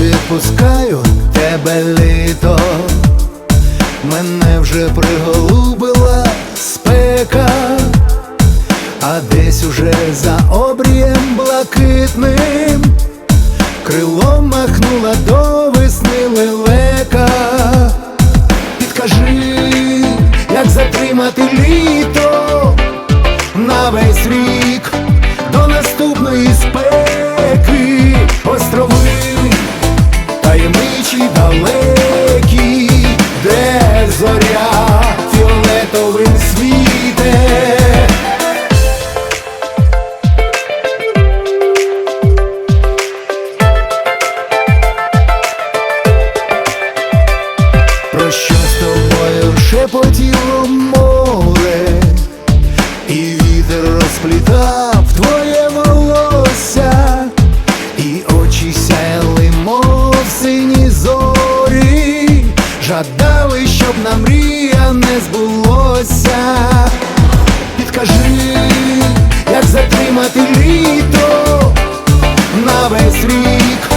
відпускаю тебе літо, мене вже приголубила спека, а десь уже за обрієм блакитним крилом махнула до весни лелека. Підкажи, як затримати літо на весь рік далекі, де зоря фіолетовим світе. Про що з тобою шепотіло жадали, щоб нам мрія не збулося. Підкажи, як затримати літо на весь рік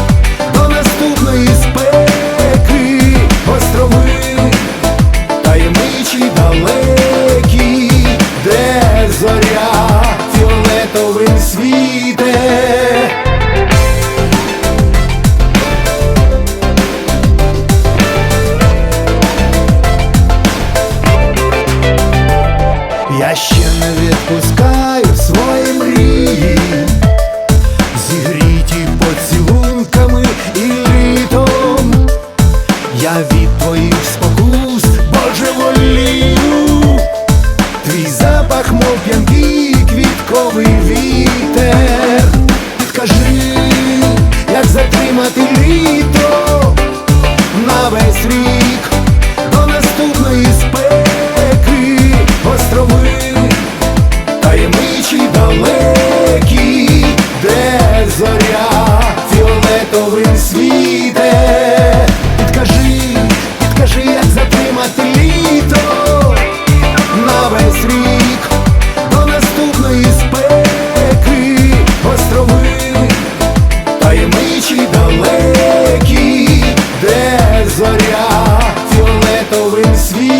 Sweet.